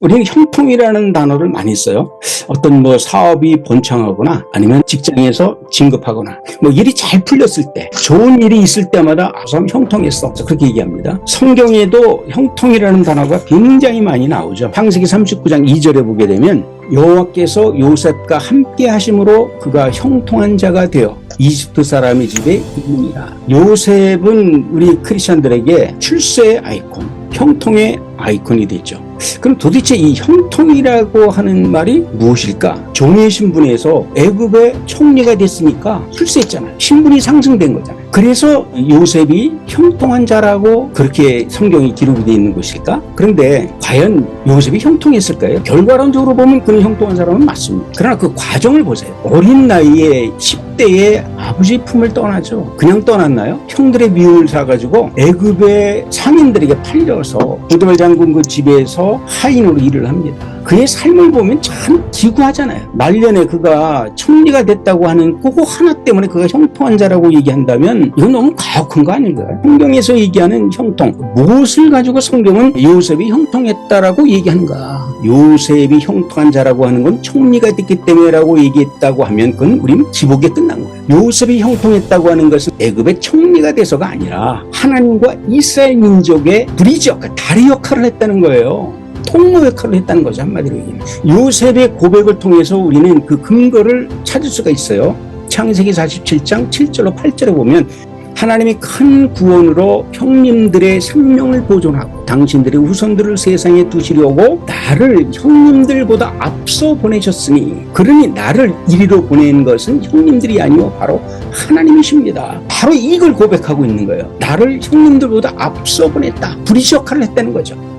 우리는 형통이라는 단어를 많이 써요. 어떤 뭐 사업이 번창하거나 아니면 직장에서 진급하거나 뭐 일이 잘 풀렸을 때 좋은 일이 있을 때마다 아 참 형통했어. 그렇게 얘기합니다. 성경에도 형통이라는 단어가 굉장히 많이 나오죠. 창세기 39장 2절에 보게 되면 여호와께서 요셉과 함께 하심으로 그가 형통한 자가 되어 이집트 사람의 집에 있느니라. 요셉은 우리 크리스천들에게 출세의 아이콘, 형통의 아이콘이 되죠. 그럼 도대체 이 형통이라고 하는 말이 무엇일까? 종의 신분에서 애굽의 총리가 됐으니까 출세했잖아요. 신분이 상승된 거잖아요. 그래서 요셉이 형통한 자라고 그렇게 성경이 기록이 되어 있는 것일까? 그런데 과연 요셉이 형통했을까요? 결과론적으로 보면 그는 형통한 사람은 맞습니다. 그러나 그 과정을 보세요. 어린 나이에 10대에 아버지 품을 떠나죠. 그냥 떠났나요? 형들의 미움을 사가지고 애굽의 상인들에게 팔려서 고대발 장군 그 집에서 하인으로 일을 합니다. 그의 삶을 보면 참 기구하잖아요. 말년에 그가 총리가 됐다고 하는 그거 하나 때문에 그가 형통한 자라고 얘기한다면 이건 너무 가혹한 거 아닌가요? 성경에서 얘기하는 형통 무엇을 가지고 성경은 요셉이 형통했다라고 얘기하는가? 요셉이 형통한 자라고 하는 건 총리가 됐기 때문에라고 얘기했다고 하면 그건 우리는 지복에 끝난 거예요. 요셉이 형통했다고 하는 것은 애굽의 총리가 돼서가 아니라 하나님과 이스라엘 민족의 브리저, 그 다리 역할을 했다는 거예요. 통로 역할을 했다는 거죠 한마디로 얘기하면 요셉의 고백을 통해서 우리는 그 근거를 찾을 수가 있어요 창세기 47장 7절로 8절에 보면 하나님이 큰 구원으로 형님들의 생명을 보존하고 당신들의 후손들을 세상에 두시려고 나를 형님들보다 앞서 보내셨으니 그러니 나를 이리로 보낸 것은 형님들이 아니오 바로 하나님이십니다. 바로 이걸 고백하고 있는 거예요. 나를 형님들보다 앞서 보냈다. 브리시 역할을 했다는 거죠.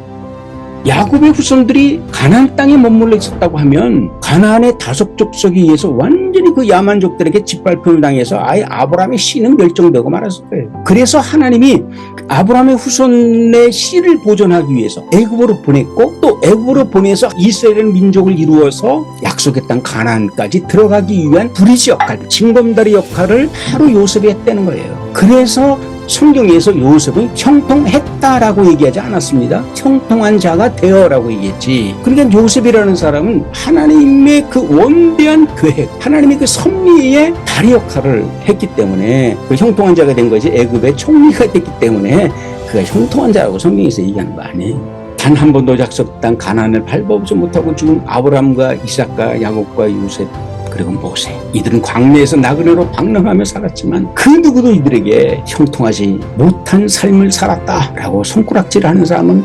야곱의 후손들이 가나안 땅에 머물러 있었다고 하면 가나안의 다섯 족속에 의해서 완전히 그 야만족들에게 짓밟힘을 당해서 아예 아브라함의 씨는 멸종되고 말았을 거예요. 그래서 하나님이 아브라함의 후손의 씨를 보존하기 위해서 애굽으로 보냈고 또 애굽으로 보내서 이스라엘 민족을 이루어서 약속의 땅 가나안까지 들어가기 위한 브리지 역할, 징검다리 역할을 바로 요셉이 했다는 거예요. 그래서 성경에서 요셉은 형통했다라고 얘기하지 않았습니다. 형통한 자가 되어라고 얘기했지. 그러니까 요셉이라는 사람은 하나님의 그 원대한 계획, 하나님의 그 섭리의 다리 역할을 했기 때문에 그 형통한 자가 된 거지 애굽의 총리가 됐기 때문에 그가 형통한 자라고 성경에서 얘기하는 거 아니에요. 단 한 번도 땅 가나안을 밟아보지 못하고 죽은 아브라함과 이삭과 야곱과 요셉 그리고 모세 이들은 광야에서 나그네로 방랑하며 살았지만 그 누구도 이들에게 형통하지 못한 삶을 살았다라고 손가락질하는 사람은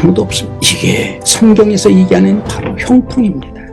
아무도 없습니다. 이게 성경에서 얘기하는 바로 형통입니다.